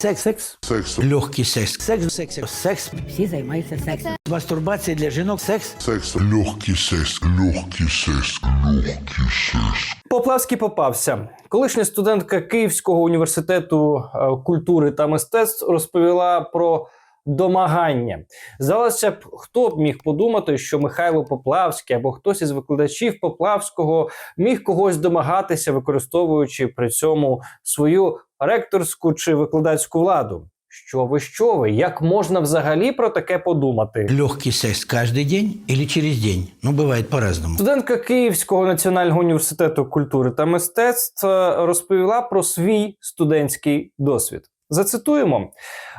Секс, секс, секс, легкий секс, секс, секс, секс, Всі займаються сексом. мастурбація для жінок, секс. секс, легкий секс, легкий секс, легкий секс. Поплавський попався. Колишня студентка Київського університету е, культури та мистецтв розповіла про домагання. Здалося б, хто б міг подумати, що Михайло Поплавський або хтось із викладачів Поплавського міг когось домагатися, використовуючи при цьому свою ректорську чи викладацьку владу. Що ви, що ви? Як можна взагалі про таке подумати? Легкий секс кожен день или через день? Ну, буває по-разному. Студентка Київського національного університету культури та мистецтв е, розповіла про свій студентський досвід. Зацитуємо: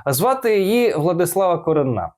звати її Владислава Коренна.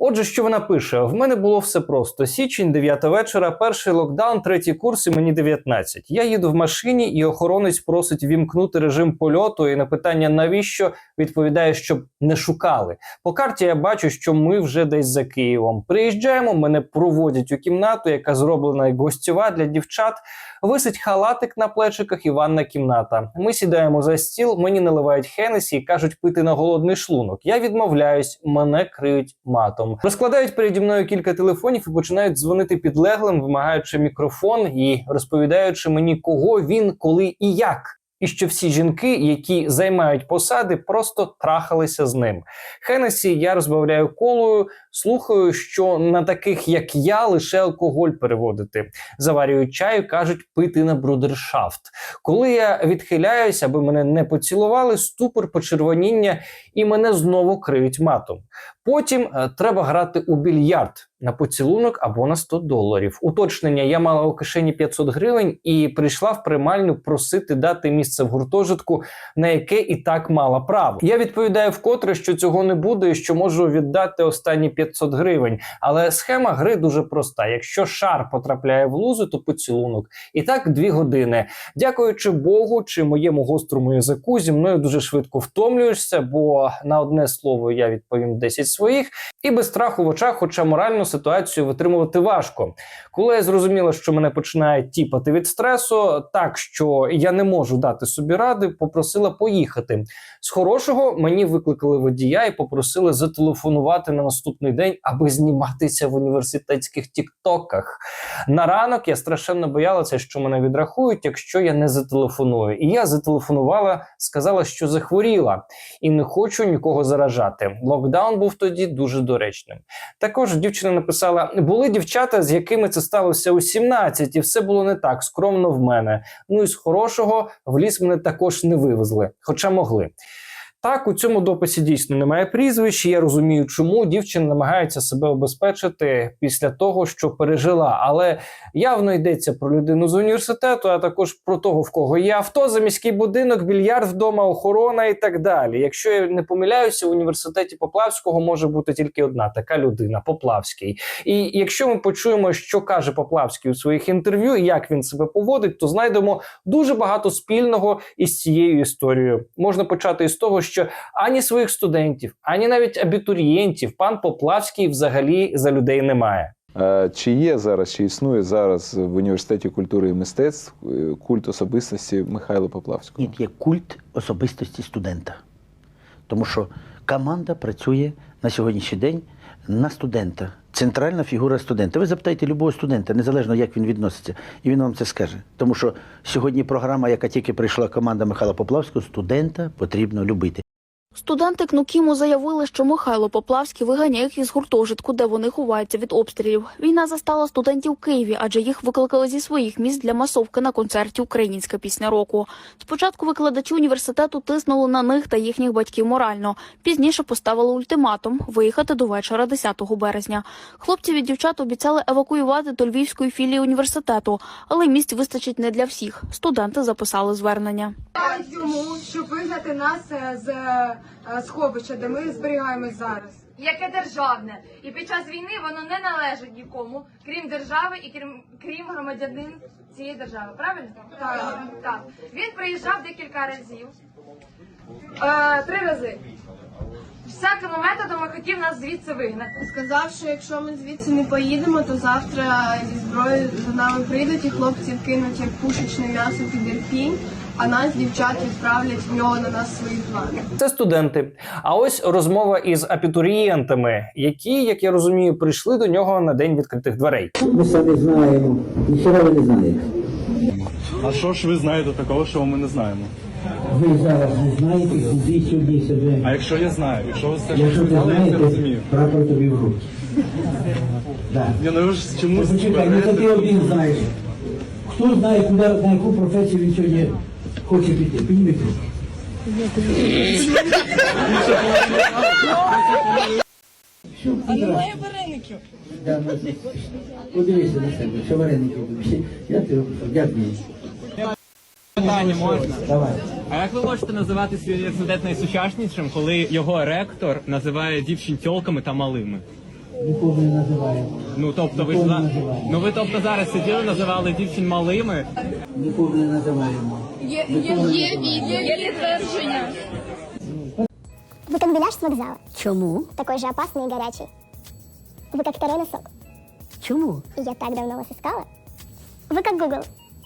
Отже, що вона пише: в мене було все просто: січень, 9 вечора, перший локдаун, третій курс, і мені 19. Я їду в машині, і охоронець просить вімкнути режим польоту. І на питання навіщо відповідає, щоб не шукали. По карті я бачу, що ми вже десь за Києвом. Приїжджаємо, мене проводять у кімнату, яка зроблена гостьова для дівчат. Висить халатик на плечиках і ванна кімната. Ми сідаємо за стіл, мені наливають хенесі і кажуть пити на голодний шлунок. Я відмовляюсь, мене криють матом. Розкладають переді мною кілька телефонів і починають дзвонити підлеглим, вимагаючи мікрофон і розповідаючи мені, кого він, коли і як. І що всі жінки, які займають посади, просто трахалися з ним. Хенесі я розбавляю колою, слухаю, що на таких, як я, лише алкоголь переводити. Заварюють чаю, кажуть пити на брудершафт. Коли я відхиляюсь, аби мене не поцілували, ступор, почервоніння і мене знову криють матом. Потім е, треба грати у більярд на поцілунок або на 100 доларів. Уточнення я мала у кишені 500 гривень і прийшла в приймальню просити дати місце в гуртожитку, на яке і так мала право. Я відповідаю вкотре, що цього не буде, і що можу віддати останні 500 гривень. Але схема гри дуже проста: якщо шар потрапляє в лузу, то поцілунок. І так дві години. Дякуючи Богу чи моєму гострому язику, зі мною дуже швидко втомлюєшся, бо на одне слово я відповім 10 своїх, і без страху в очах, хоча моральну ситуацію витримувати важко. Коли я зрозуміла, що мене починає тіпати від стресу, так що я не можу дати собі ради, попросила поїхати. З хорошого мені викликали водія і попросили зателефонувати на наступний день, аби зніматися в університетських тіктоках. На ранок я страшенно боялася, що мене відрахують, якщо я не зателефоную. І я зателефонувала, сказала, що захворіла і не хочу нікого заражати. Локдаун був тоді дуже доречним. Також дівчина написала: були дівчата, з якими це сталося у 17, і все було не так скромно в мене. Ну і з хорошого в ліс мене також не вивезли, хоча могли. Так, у цьому дописі дійсно немає прізвищ. Я розумію, чому дівчина намагається себе обезпечити після того, що пережила. Але явно йдеться про людину з університету, а також про того, в кого є авто, за міський будинок, більярд вдома, охорона і так далі. Якщо я не помиляюся, в університеті Поплавського може бути тільки одна така людина Поплавський. І якщо ми почуємо, що каже Поплавський у своїх інтерв'ю, як він себе поводить, то знайдемо дуже багато спільного із цією історією. Можна почати із того, що ані своїх студентів, ані навіть абітурієнтів пан Поплавський взагалі за людей немає. Чи є зараз, чи існує зараз в університеті культури і мистецтв е, культ особистості Михайла Поплавського? Ні, є культ особистості студента. Тому що команда працює на сьогоднішній день на студента. Центральна фігура студента. Ви запитайте любого студента, незалежно як він відноситься, і він вам це скаже. Тому що сьогодні програма, яка тільки прийшла команда Михайла Поплавського, студента потрібно любити. Студенти КНУКІМу заявили, що Михайло Поплавський виганяє їх із гуртожитку, де вони ховаються від обстрілів. Війна застала студентів в Києві, адже їх викликали зі своїх міст для масовки на концерті Українська пісня року. Спочатку викладачі університету тиснули на них та їхніх батьків морально. Пізніше поставили ультиматум виїхати до вечора 10 березня. Хлопців і дівчат обіцяли евакуювати до львівської філії університету, але місць вистачить не для всіх. Студенти записали звернення. Тому щоб вигнати нас е, з е, сховища, де ми зберігаємось зараз. яке державне, і під час війни воно не належить нікому, крім держави і крім крім громадянин цієї держави. Правильно? Так. так. Він приїжджав декілька разів. Е, три рази. Всякими методами хотів нас звідси вигнати. Сказав, що якщо ми звідси не поїдемо, то завтра зі зброєю за нами прийдуть і хлопців кинуть як пушечне м'ясо під Ірпінь. А нас дівчат відправлять в нього на нас свої плани. Це студенти. А ось розмова із абітурієнтами, які, як я розумію, прийшли до нього на день відкритих дверей. Ми самі знаємо, ніхера ви не знаєте. А що ж ви знаєте такого, що ми не знаємо? Ви зараз не знаєте, куди сюди себе. А якщо я знаю, якщо ви все ж Якщо ти сказали, я це знаєте, розумію. прапор тобі в руки. Да. Ні, ну ви ж чомусь Почекай, ну то ти один знаєш. Хто знає, куди, на яку професію він сьогодні хоче піти? Підніми руку. А немає вареників. Подивися на себе, що вареників тобі. Я тебе прошу, дякую. Питання можна. Давай. А як ви можете називати свій університет найсучаснішим, коли його ректор називає дівчин тьолками та малими? Нікого не називаємо. Ну тобто ви ж Ніколи за- називаємо. ну ви тобто зараз сиділи, називали дівчин малими. Нікого не називаємо. Вы как беляш с вокзала. Чому? Такой же опасный и горячий. Вы как второй носок. Чому? И я так давно вас искала. Вы как Google.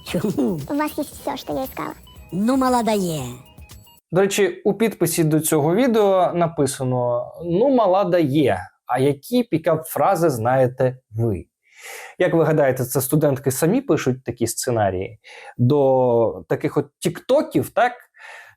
Чому? У вас есть все, что я искала. Ну, мала дає. До речі, у підписі до цього відео написано: Ну, мала дає. А які пікап фрази знаєте ви? Як ви гадаєте, це студентки самі пишуть такі сценарії до таких от тіктоків, так?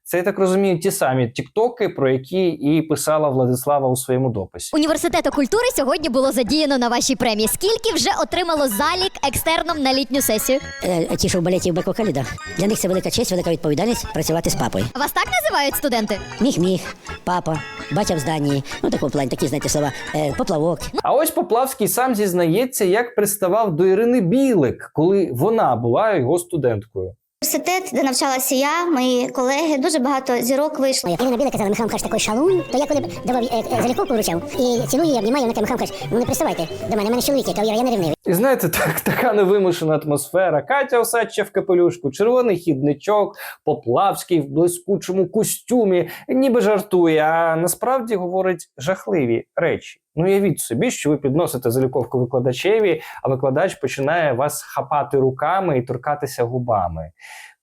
Це я так розумію, ті самі тіктоки, про які і писала Владислава у своєму дописі. Університету культури сьогодні було задіяно на вашій премії. Скільки вже отримало залік екстерном на літню сесію? Е, ті, що в балеті в бек-вокалі, да. Для них це велика честь, велика відповідальність працювати з папою. Вас так називають студенти? Міг-міг, папа, батя в зданні. Ну, такого плані, такі, знаєте, слова. Е, поплавок. А ось Поплавський сам зізнається, як приставав до Ірини Білик, коли вона була його студенткою. Університет, де навчалася я, мої колеги, дуже багато зірок вийшло. Ірина Біла казала, Михайло Михайлович такий шалун, то я коли б давав е, е, заліковку вручав і цілую, і обнімаю, вона каже, Михайло Михайлович, ну не приставайте до мене, мене чоловік, я кажу, Іра, я не ревнивий. І знаєте, так, така невимушена атмосфера. Катя Осадча в капелюшку, червоний хідничок, Поплавський в блискучому костюмі, ніби жартує, а насправді говорить жахливі речі. Ну, уявіть собі, що ви підносите заліковку викладачеві, а викладач починає вас хапати руками і торкатися губами.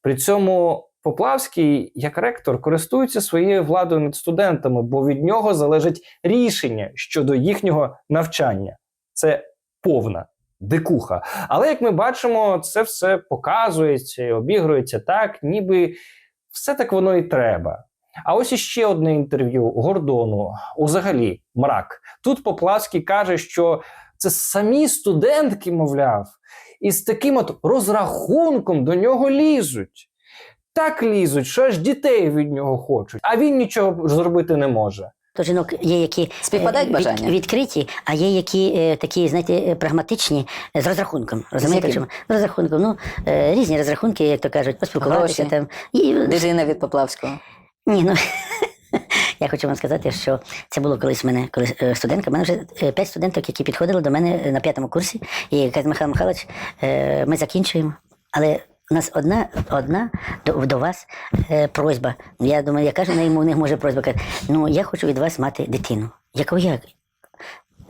При цьому Поплавський, як ректор, користується своєю владою над студентами, бо від нього залежить рішення щодо їхнього навчання. Це повна дикуха. Але як ми бачимо, це все показується і обігрується так, ніби все так воно і треба. А ось іще одне інтерв'ю Гордону. Узагалі, мрак. Тут Поплавський каже, що це самі студентки, мовляв, і з таким от розрахунком до нього лізуть. Так лізуть, що аж дітей від нього хочуть, а він нічого зробити не може. То жінок є, які Співпадають е, від- відкриті, а є які е, такі, знаєте, е, прагматичні е, з розрахунком. Розумієте, чому? З розрахунком. Ну, е, різні розрахунки, як то кажуть, поспілкуватися Гроші. там. І, Дитина від Поплавського. Ні, ну я хочу вам сказати, що це було колись в мене, коли е, студентка. У мене вже е, п'ять студенток, які підходили до мене е, на п'ятому курсі, і каже, Михайло Михайлович, ми закінчуємо, але. У нас одна, одна до, до вас е, просьба. Я думаю, яка ж в них може просьба? Каже, ну я хочу від вас мати дитину. Я кажу, як?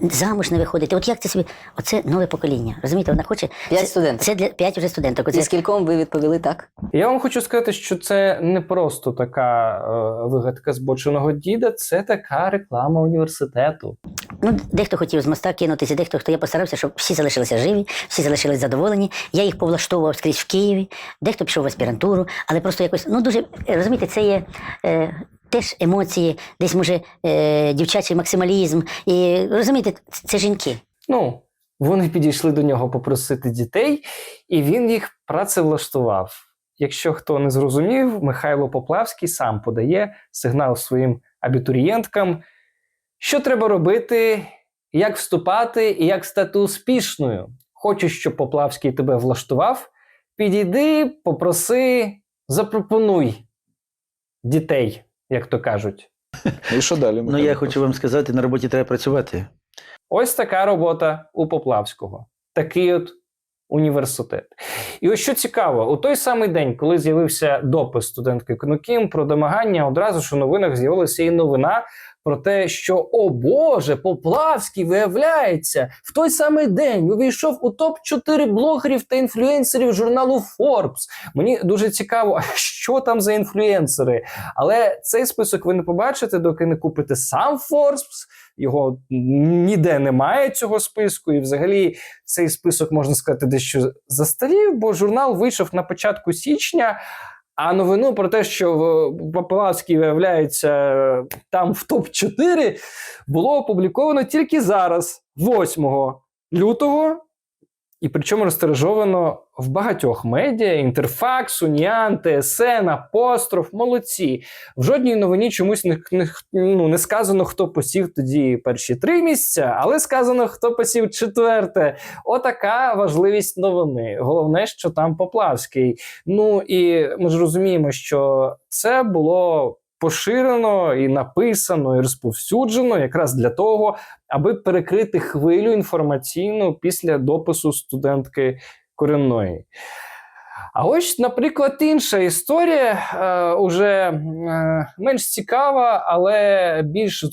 Замуж не виходити. От як це собі? Оце нове покоління. Розумієте, вона хоче. П'ять це, студенток. Це для п'ять вже студенток. Оце, Зі скільком ви відповіли так? Я вам хочу сказати, що це не просто така е, вигадка збоченого діда, це така реклама університету. Ну, дехто хотів з моста кинутися, дехто хто я постарався, щоб всі залишилися живі, всі залишились задоволені. Я їх повлаштовував скрізь в Києві, дехто пішов в аспірантуру, але просто якось, ну дуже розумієте, це є. Е, Теж емоції, десь може е, дівчачий максималізм. І розумієте, це, жінки. Ну, вони підійшли до нього попросити дітей, і він їх працевлаштував. Якщо хто не зрозумів, Михайло Поплавський сам подає сигнал своїм абітурієнткам, що треба робити, як вступати і як стати успішною. Хочеш, щоб Поплавський тебе влаштував? Підійди, попроси, запропонуй дітей, як то кажуть. І що далі? Ну я хочу вам сказати, на роботі треба працювати. Ось така робота у Поплавського. Такий от університет. І ось що цікаво, у той самий день, коли з'явився допис студентки Кнукім про домагання, одразу ж у новинах з'явилася і новина про те, що о Боже, Поплавський виявляється в той самий день увійшов у топ 4 блогерів та інфлюенсерів журналу Forbes. Мені дуже цікаво, що там за інфлюенсери. Але цей список ви не побачите, доки не купите сам Forbes. Його ніде немає цього списку, і взагалі цей список можна сказати дещо застарів, бо журнал вийшов на початку січня. А новину про те, що Поплавський виявляється там в топ 4 було опубліковано тільки зараз, 8 лютого. І причому розтиражовано в багатьох медіа: Інтерфакс, Уніан, ТСН, Апостроф, молодці. В жодній новині чомусь не, не, ну, не сказано, хто посів тоді перші три місця, але сказано, хто посів четверте. Отака важливість новини. Головне, що там Поплавський. Ну і ми ж розуміємо, що це було. Поширено і написано, і розповсюджено якраз для того, аби перекрити хвилю інформаційну після допису студентки коренної. А ось, наприклад, інша історія е, уже е, менш цікава, але більш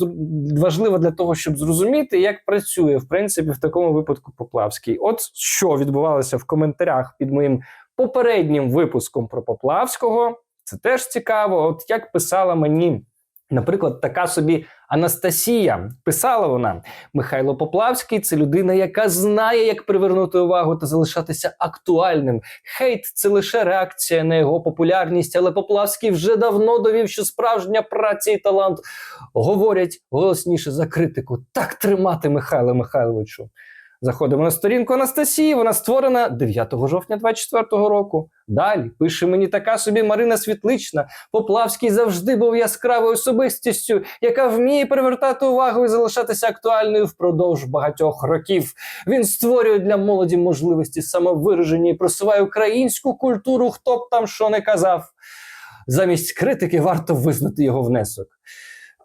важлива для того, щоб зрозуміти, як працює в принципі в такому випадку Поплавський. От що відбувалося в коментарях під моїм попереднім випуском про Поплавського. Це теж цікаво. От як писала мені, наприклад, така собі Анастасія. Писала вона: Михайло Поплавський це людина, яка знає, як привернути увагу та залишатися актуальним. Хейт це лише реакція на його популярність, але Поплавський вже давно довів, що справжня праця і талант говорять голосніше за критику. Так тримати, Михайло Михайловичу. Заходимо на сторінку Анастасії. Вона створена 9 жовтня 24 року. Далі пише мені така собі Марина Світлична. Поплавський завжди був яскравою особистістю, яка вміє привертати увагу і залишатися актуальною впродовж багатьох років. Він створює для молоді можливості самовираження і просуває українську культуру, хто б там що не казав. Замість критики варто визнати його внесок.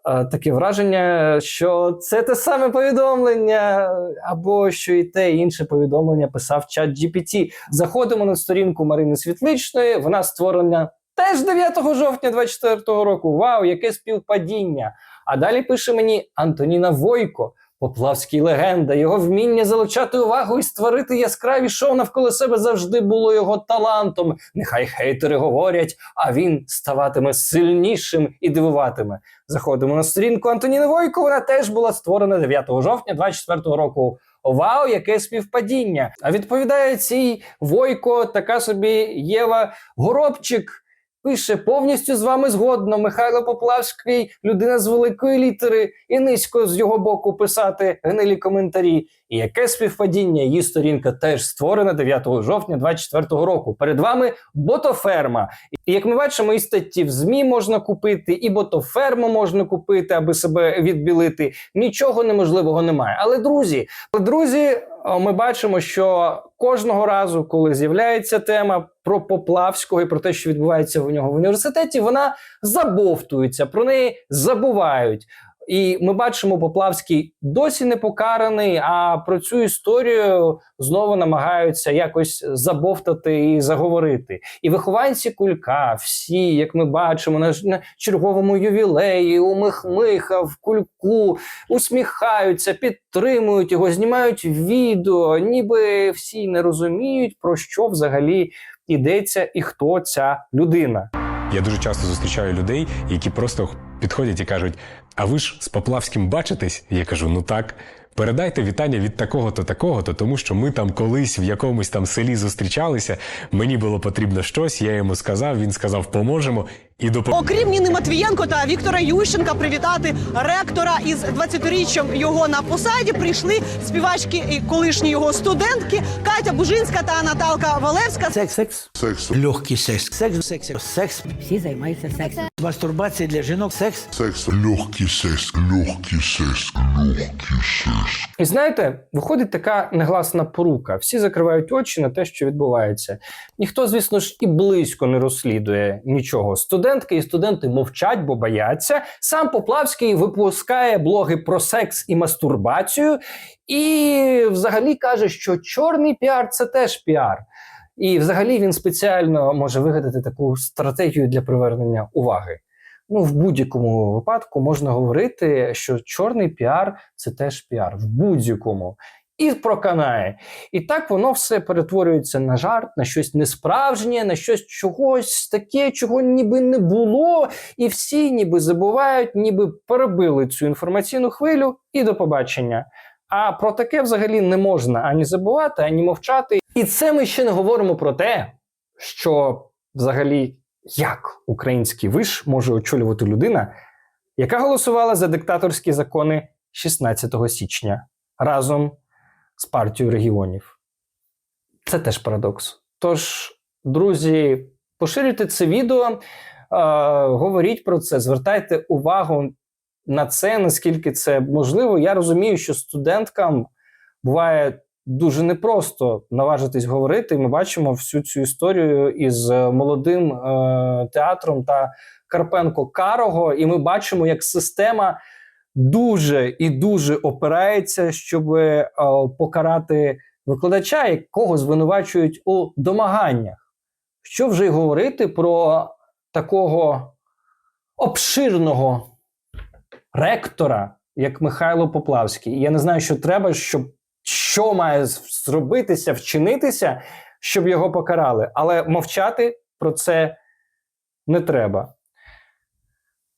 Таке враження, що це те саме повідомлення, або що і те і інше повідомлення писав чат GPT. Заходимо на сторінку Марини Світличної. Вона створена теж 9 жовтня 2024 року. Вау, яке співпадіння! А далі пише мені Антоніна Войко. Поплавський легенда, його вміння залучати увагу і створити яскраві шоу навколо себе завжди було його талантом. Нехай хейтери говорять, а він ставатиме сильнішим і дивуватиме. Заходимо на сторінку Антоніни Войко. Вона теж була створена 9 жовтня 24 року. Вау, яке співпадіння! А відповідає цій Войко така собі Єва Горобчик. Пише повністю з вами згодно. Михайло Поплавський, людина з великої літери, і низько з його боку писати гнилі коментарі. І яке співпадіння? Її сторінка теж створена 9 жовтня 24 року. Перед вами ботоферма. Як ми бачимо, і статті в ЗМІ можна купити, і ботоферму можна купити, аби себе відбілити. Нічого неможливого немає. Але друзі, друзі, ми бачимо, що кожного разу, коли з'являється тема про Поплавського і про те, що відбувається в нього в університеті, вона забовтується, про неї забувають. І ми бачимо, Поплавський досі не покараний, а про цю історію знову намагаються якось забовтати і заговорити. І вихованці кулька, всі, як ми бачимо, на, на черговому ювілеї, у Михмиха, в кульку, усміхаються, підтримують його, знімають відео, ніби всі не розуміють, про що взагалі йдеться і хто ця людина. Я дуже часто зустрічаю людей, які просто підходять і кажуть: А ви ж з Поплавським бачитесь? Я кажу: ну так. Передайте вітання від такого-то, такого-то, тому що ми там колись в якомусь там селі зустрічалися. Мені було потрібно щось, я йому сказав, він сказав, поможемо і допомогли. Окрім Ніни Матвієнко та Віктора Ющенка, привітати ректора із 20-річчям його на посаді прийшли співачки і колишні його студентки Катя Бужинська та Наталка Валевська. Секс, секс, Секс. Легкий секс. секс, секс, секс. Всі займаються сексом. мастурбація для жінок, секс. Секс. Легкий секс. Легкий секс. Легкий секс. І знаєте, виходить така негласна порука. Всі закривають очі на те, що відбувається. Ніхто, звісно ж, і близько не розслідує нічого. Студентки і студенти мовчать, бо бояться. Сам Поплавський випускає блоги про секс і мастурбацію, і взагалі каже, що чорний піар це теж піар. І взагалі він спеціально може вигадати таку стратегію для привернення уваги. Ну, в будь-якому випадку можна говорити, що чорний піар це теж піар в будь-якому. І проканає. І так воно все перетворюється на жарт, на щось несправжнє, на щось чогось таке, чого ніби не було, і всі ніби забувають, ніби перебили цю інформаційну хвилю і до побачення. А про таке взагалі не можна ані забувати, ані мовчати. І це ми ще не говоримо про те, що взагалі як український виш може очолювати людина, яка голосувала за диктаторські закони 16 січня разом з партією регіонів. Це теж парадокс. Тож, друзі, поширюйте це відео, е, говоріть про це, звертайте увагу на це, наскільки це можливо. Я розумію, що студенткам буває дуже непросто наважитись говорити. Ми бачимо всю цю історію із молодим е, театром та Карпенко Карого, і ми бачимо, як система дуже і дуже опирається, щоб е, покарати викладача, якого звинувачують у домаганнях. Що вже й говорити про такого обширного ректора, як Михайло Поплавський. Я не знаю, що треба, щоб що має зробитися, вчинитися, щоб його покарали. Але мовчати про це не треба.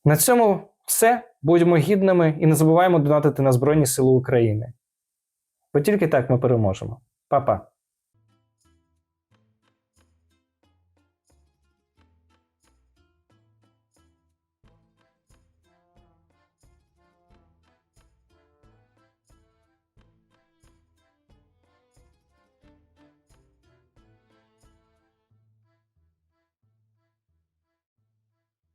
На цьому все. Будьмо гідними і не забуваємо донатити на Збройні Сили України. Бо тільки так ми переможемо. Па-па.